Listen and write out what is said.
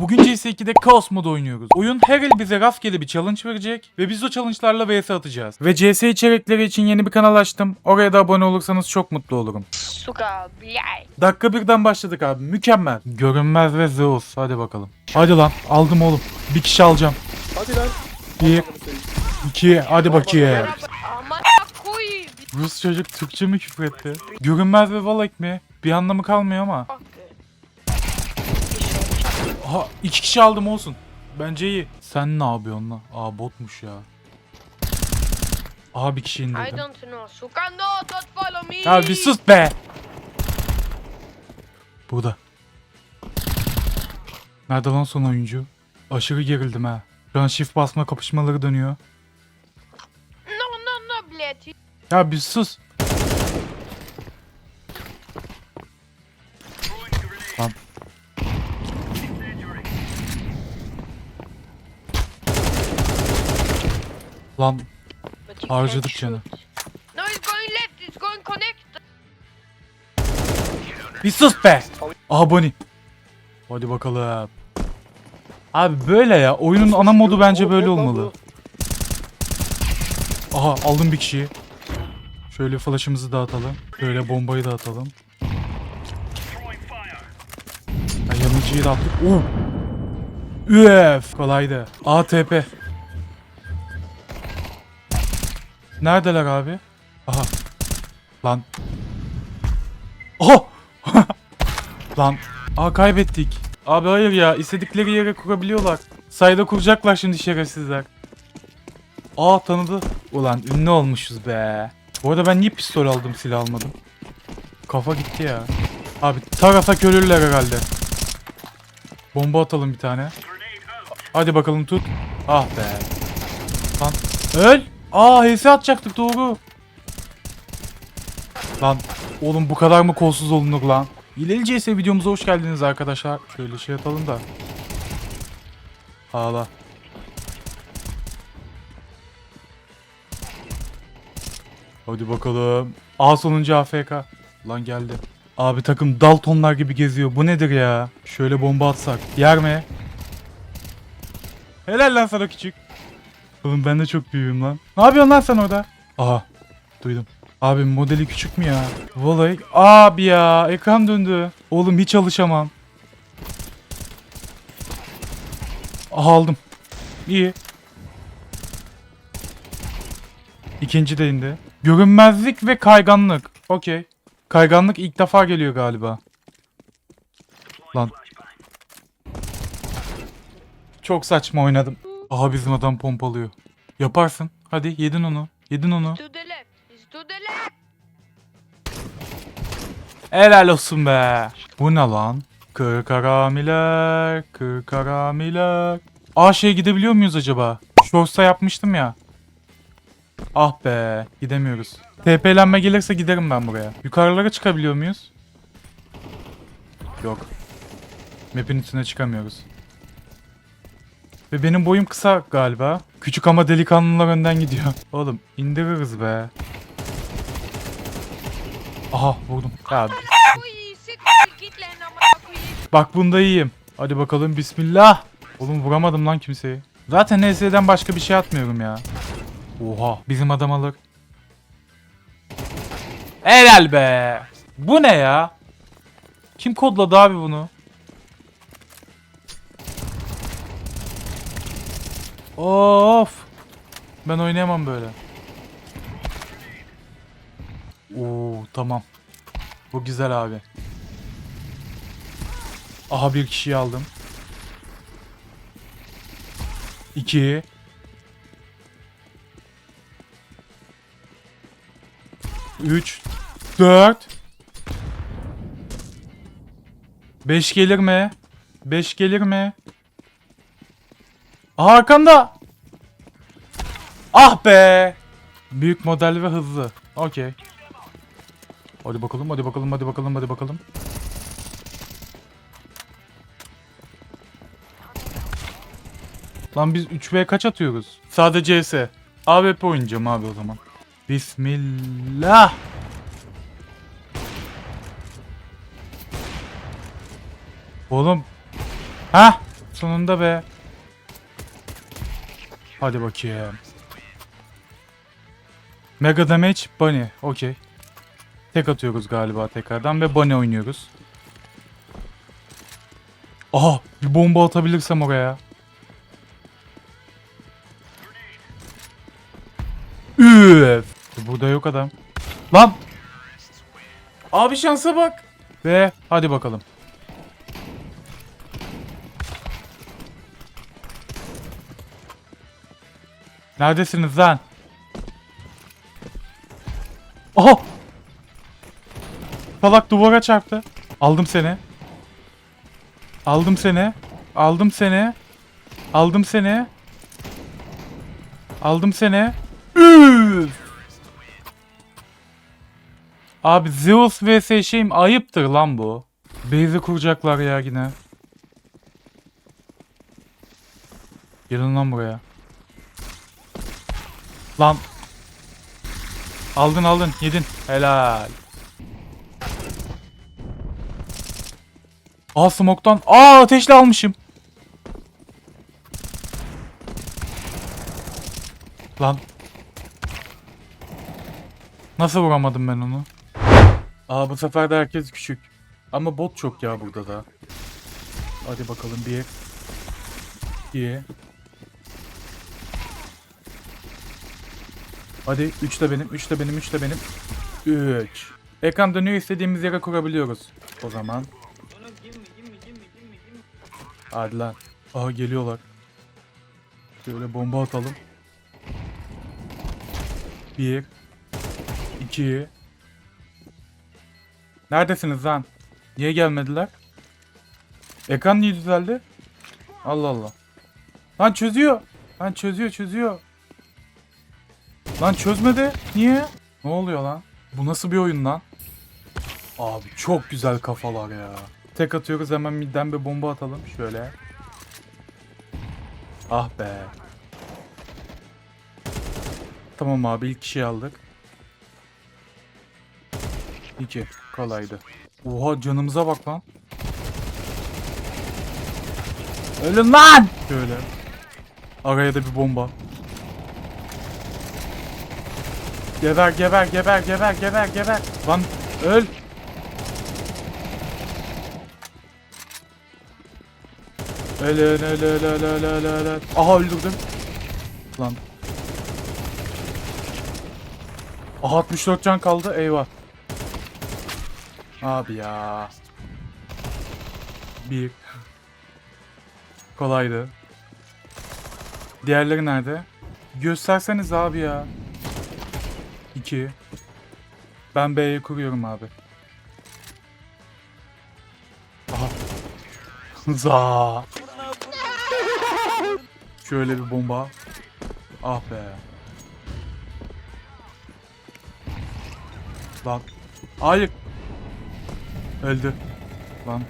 Bugün CS2'de Chaos modu oynuyoruz. Oyun her el bize rastgele bir challenge verecek ve biz o challenge'larla vs atacağız. Ve CS içerikleri için yeni bir kanal açtım. Oraya da abone olursanız çok mutlu olurum. Suka, Dakika birden başladık abi. Mükemmel. Görünmez ve Zeus. Hadi bakalım. Hadi lan. Aldım oğlum. Bir kişi alacağım. Hadi lan. Bir. iki. Hadi bakayım. Rus çocuk Türkçe mi küfür etti? Görünmez ve valak mi? Bir anlamı kalmıyor ama. Aha iki kişi aldım olsun. Bence iyi. Sen ne yapıyorsun lan? Aa botmuş ya. Aha bir kişi I indirdim. don't know. Сука, no, don't follow me. Ya bir sus be. Burada. Nerede lan son oyuncu? Aşırı gerildim ha. Şu an shift basma kapışmaları dönüyor. No, no, no, блядь. Ya bir sus. Lan But you Harcadık can't canı. shoot. No, it's going left. It's going connect. bir sus be. Aha Bonnie. Hadi bakalım. Abi böyle ya. Oyunun ana modu bence böyle olmalı. Aha aldım bir kişiyi. Şöyle flash'ımızı dağıtalım. Şöyle bombayı dağıtalım. Ya yanıcıyı da attık. Oo. Üf kolaydı. ATP. Neredeler abi? Aha. Lan. Oh! Lan. Aa kaybettik. Abi hayır ya. istedikleri yere kurabiliyorlar. Sayda kuracaklar şimdi şerefsizler. Aa tanıdı. Ulan ünlü olmuşuz be. Bu arada ben niye pistol aldım silah almadım? Kafa gitti ya. Abi tarafa ölürler herhalde. Bomba atalım bir tane. Hadi bakalım tut. Ah be. Lan öl. Aa HS atacaktık doğru. Lan oğlum bu kadar mı kolsuz olunur lan? İleri CS videomuza hoş geldiniz arkadaşlar. Şöyle şey atalım da. Ağla. Hadi bakalım. A sonuncu AFK. Lan geldi. Abi takım Daltonlar gibi geziyor. Bu nedir ya? Şöyle bomba atsak. Yer mi? Helal lan sana küçük. Oğlum ben de çok büyüğüm lan. Ne yapıyorsun lan sen orada? Aha. Duydum. Abi modeli küçük mü ya? Vallahi abi ya ekran döndü. Oğlum hiç alışamam. Aha aldım. İyi. İkinci de indi. Görünmezlik ve kayganlık. Okey. Kayganlık ilk defa geliyor galiba. Lan. Çok saçma oynadım. Aha bizim adam pompalıyor. Yaparsın. Hadi yedin onu. Yedin onu. To the left. It's to the left. Helal olsun be. Bu ne lan? Kır karamiler, kır karamiler. Aa şey gidebiliyor muyuz acaba? Shorts'a yapmıştım ya. Ah be, gidemiyoruz. TP'lenme gelirse giderim ben buraya. Yukarılara çıkabiliyor muyuz? Yok. Map'in üstüne çıkamıyoruz. Ve benim boyum kısa galiba. Küçük ama delikanlılar önden gidiyor. Oğlum indiririz be. Aha vurdum. Ya, Bak bunda iyiyim. Hadi bakalım bismillah. Oğlum vuramadım lan kimseyi. Zaten NS'den başka bir şey atmıyorum ya. Oha bizim adam alır. Helal be. Bu ne ya? Kim kodladı abi bunu? Of. Ben oynayamam böyle. Oo tamam. Bu güzel abi. Aha bir kişiyi aldım. 2 3 4 5 gelir mi? 5 gelir mi? Aha arkanda. Ah be. Büyük model ve hızlı. Okey. Hadi bakalım, hadi bakalım, hadi bakalım, hadi bakalım. Lan biz 3v kaç atıyoruz? Sadece CS. AWP oynayacağım abi o zaman. Bismillah. Oğlum. Ha? Sonunda be. Hadi bakayım. Mega Damage Bunny. Okey. Tek atıyoruz galiba tekrardan ve Bunny oynuyoruz. Aha bir bomba atabilirsem oraya. Üf. Burada yok adam. Lan. Abi şansa bak. Ve hadi bakalım. Neredesiniz lan? Aha! Salak duvara çarptı. Aldım seni. Aldım seni. Aldım seni. Aldım seni. Aldım seni. Üf! Abi Zeus vs şeyim ayıptır lan bu. Base'i kuracaklar ya yine. Gelin lan buraya. Lan. Aldın aldın yedin. Helal. Aa smoke'tan. Aa ateşle almışım. Lan. Nasıl vuramadım ben onu? Aa bu sefer de herkes küçük. Ama bot çok ya burada da. Hadi bakalım bir. İki. Hadi 3 de benim, 3 de benim, 3 de benim. 3. Ekran dönüyor istediğimiz yere kurabiliyoruz. O zaman. Hadi lan. Aha geliyorlar. Şöyle bomba atalım. 1 2 Neredesiniz lan? Niye gelmediler? Ekran niye düzeldi? Allah Allah. Lan çözüyor. Lan çözüyor çözüyor. Lan çözmedi. Niye? Ne oluyor lan? Bu nasıl bir oyun lan? Abi çok güzel kafalar ya. Tek atıyoruz hemen midden bir bomba atalım. Şöyle. Ah be. Tamam abi ilk kişiyi aldık. İki. Kolaydı. Oha canımıza bak lan. Ölün lan! Şöyle. Araya da bir bomba. Geber geber geber geber geber geber. Lan öl. Öl öl öl öl öl öl öl öl. Aha öldürdüm. Lan. Aha 64 can kaldı eyvah. Abi ya. Bir. Kolaydı. Diğerleri nerede? Gösterseniz abi ya. 2 Ben B'ye kuruyorum abi. Za. Şöyle bir bomba. Ah be. Lan. Hayır. Öldü. Lan.